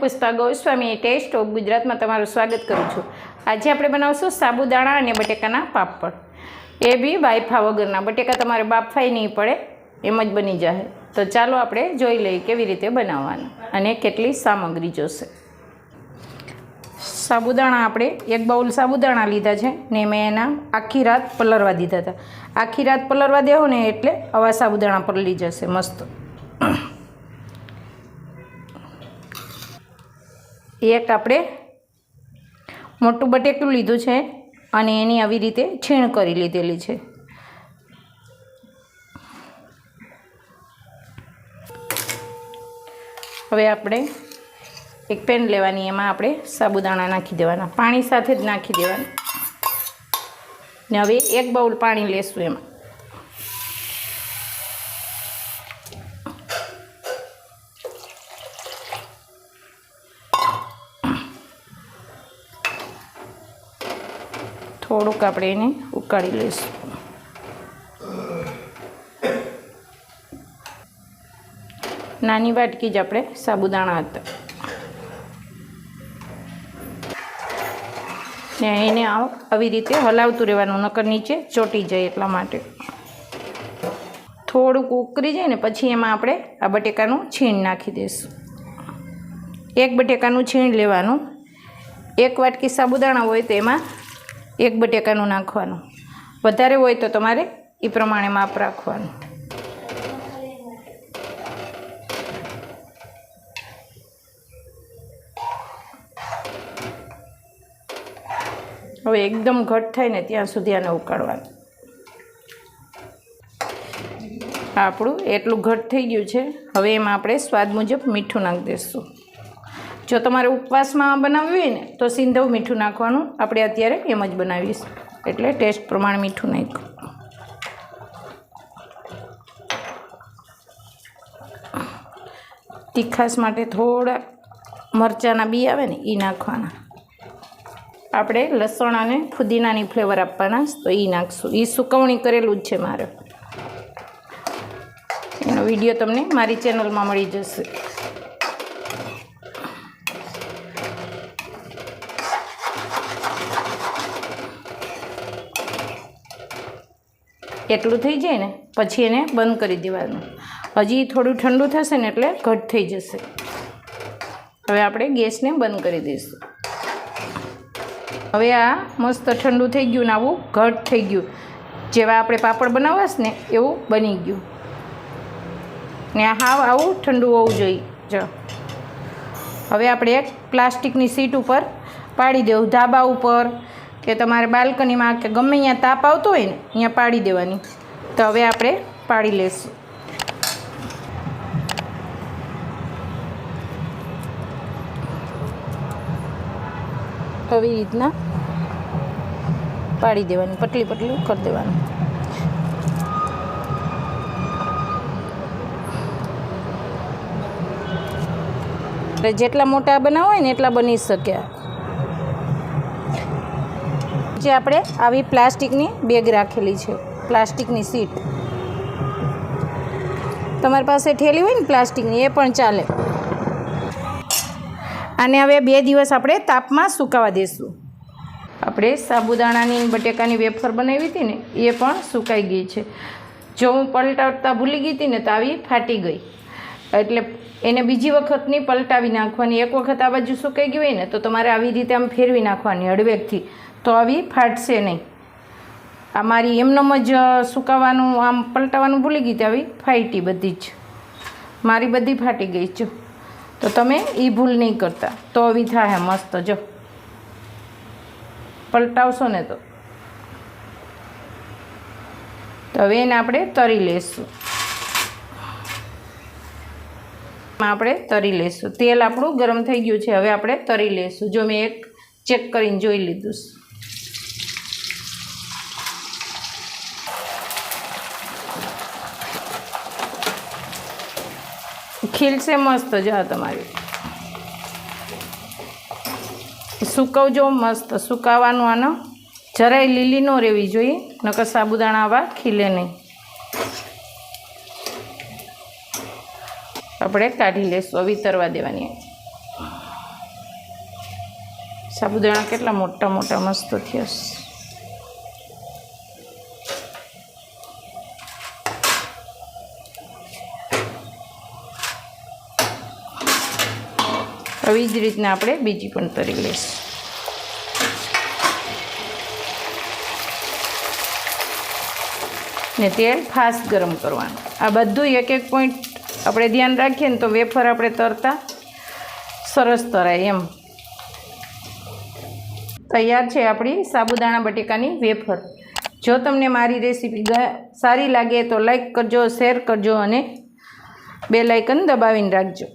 Pushpa Goswami test of ગુજરાતમાં તમારું સ્વાગત કરું છું. આજે આપણે બનાવશું સાબુદાણા અને બટેકાના પાપડ. એ બી બાયફા વગરના. બટેકા તમારે બાફાઈ નહીં પડે, એમ જ બની જાય તો ચાલો આપણે જોઈ લઈએ કેવી રીતે બનાવવાના અને કેટલી સામગ્રી જોશે. સાબુદાણા આપણે એક બાઉલ સાબુદાણા લીધા છે ને મેં એના આખી રાત પલરવા દીધા હતા. આખી રાત પલરવા દેવો ને એટલે આવા સાબુદાણા પલળી જશે મસ્ત. એક આપણે મોટું બટેકું લીધું છે અને એની આવી રીતે છીણ કરી લીધેલી છે. હવે આપણે એક પેન લેવાની, એમાં આપણે સાબુદાણા નાખી દેવાના, પાણી સાથે જ નાખી દેવાના. ને હવે એક બાઉલ પાણી લેશું એમાં. થોડુંક આપણે એને ઉકાળી લઈશું. નાની વાટકી જ આપણે સાબુદાણા હતા. ને એને આવ- રીતે હલાવતું રહેવાનું, નકર નીચે ચોંટી જાય એટલા માટે. થોડુંક ઉકરી જાય ને પછી એમાં આપણે આ બટેકાનું છીણ નાખી દઈશું. એક બટેકાનું છીણ લેવાનું. એક વાટકી સાબુદાણા હોય તો એમાં એક બટેકાનું નાખવાનું. વધારે હોય તો તમારે એ પ્રમાણે માપ રાખવાનું. હવે એકદમ ઘટ થાય ને ત્યાં સુધી આને ઉકાળવાનું. આપણું એટલું ઘટ થઈ ગયું છે. હવે એમાં આપણે સ્વાદ મુજબ મીઠું નાખી દઈશું જો તમારે ઉપવાસમાં બનાવવી હોય ને, તો સિંધવ મીઠું નાખવાનું. આપણે અત્યારે એમ જ બનાવીશું. એટલે ટેસ્ટ પ્રમાણે મીઠું નાખ્યું. તીખાસ માટે થોડા મરચાંના બી આવે ને એ નાખવાના. આપણે લસણ અને ફુદીનાની ફ્લેવર આપવાના, તો એ નાખશું. એ સુકવણી કરેલું જ છે મારે. એનો વીડિયો તમને મારી ચેનલમાં મળી જશે. એટલું થઈ જાય ને, પછી એને બંધ કરી દેવાનું. હજી થોડું ઠંડુ થશે ને એટલે ઘટ થઈ જશે. હવે આપણે ગેસને બંધ કરી દઈશું. હવે આ મસ્ત ઠંડુ થઈ ગયું ને આવું ઘટ થઈ ગયું. જેવા આપણે પાપડ બનાવવાશ ને, એવું બની ગયું. ને હાવ આવું ઠંડુ હોવું જોઈએ. જો. હવે આપણે એક પ્લાસ્ટિકની સીટ ઉપર પાડી દેવું. ધાબા ઉપર કે તમારે બાલ્કનીમાં કે ગમે અહીંયા તાપ આવતો હોય ને અહીંયા પાડી દેવાની. તો હવે આપણે પાડી લઈશું આવી રીતના પાડી દેવાની પટલી પટલી કરી દેવાનું. એટલે જેટલા મોટા બનાવો હોય ને એટલા બની શક્યા જે આપણે આવી પ્લાસ્ટિકની બેગ રાખેલી છે, પ્લાસ્ટિકની સીટ. તમારી પાસે ઠેલી હોય ને પ્લાસ્ટિકની, એ પણ ચાલે. અને હવે બે દિવસ આપણે તાપમાં સુકાવા દઈશું આપણે સાબુદાણાની બટેકાની વેફર બનાવી હતી ને, એ પણ સુકાઈ ગઈ છે. જો હું પલટાવતા ભૂલી ગઈ હતી ને, તો આવી ફાટી ગઈ. એટલે એને બીજી વખત નહીં પલટાવી નાખવાની. એક વખત આ બાજુ સુકાઈ ગઈ હોય ને, તો તમારે આવી રીતે આમ ફેરવી નાખવાની હળવેકથી. તો આવી ફાટશે નહીં. આ મારી એમનેમ જ સુકાવાનું, આમ પલટાવવાનું ભૂલી ગઈ આવી ફાટી બધી જ. મારી બધી ફાટી ગઈ જો તો તમે એ ભૂલ નહીં કરતા. તો આવી થાય મસ્ત, જો. પલટાવશો ને તો. તો હવે એને આપણે તરી લઈશું આપણે તરી લઈશું તેલ આપણું ગરમ થઈ ગયું છે. હવે આપણે તરી લઈશું જો મેં એક ચેક કરીને જોઈ લીધું ખીલશે મસ્ત જા તમારી. સુકવજો મસ્ત, સુકાવાનું આનો જરાય લીલી ન રહેવી જોઈએ, નકર સાબુદાણા આવા ખીલે નહીં. આપણે કાઢી લઈશું વિતરવા દેવાની સાબુદાણા કેટલા મોટા મોટા મસ્ત થયા આવી જ રીતના આપણે બીજી પણ તરી લઈશું. ને તેલ ફાસ્ટ ગરમ કરવાનું. આ બધું એક એક પોઈન્ટ આપણે ધ્યાન રાખીએ ને તો વેફર આપણે તરતા સરસ તરાય એમ. તૈયાર છે આપણી સાબુદાણા બટેકાની વેફર. જો તમને મારી રેસીપી સારી લાગે તો લાઈક કરજો, શેર કરજો અને બે લાઇકન દબાવીને રાખજો.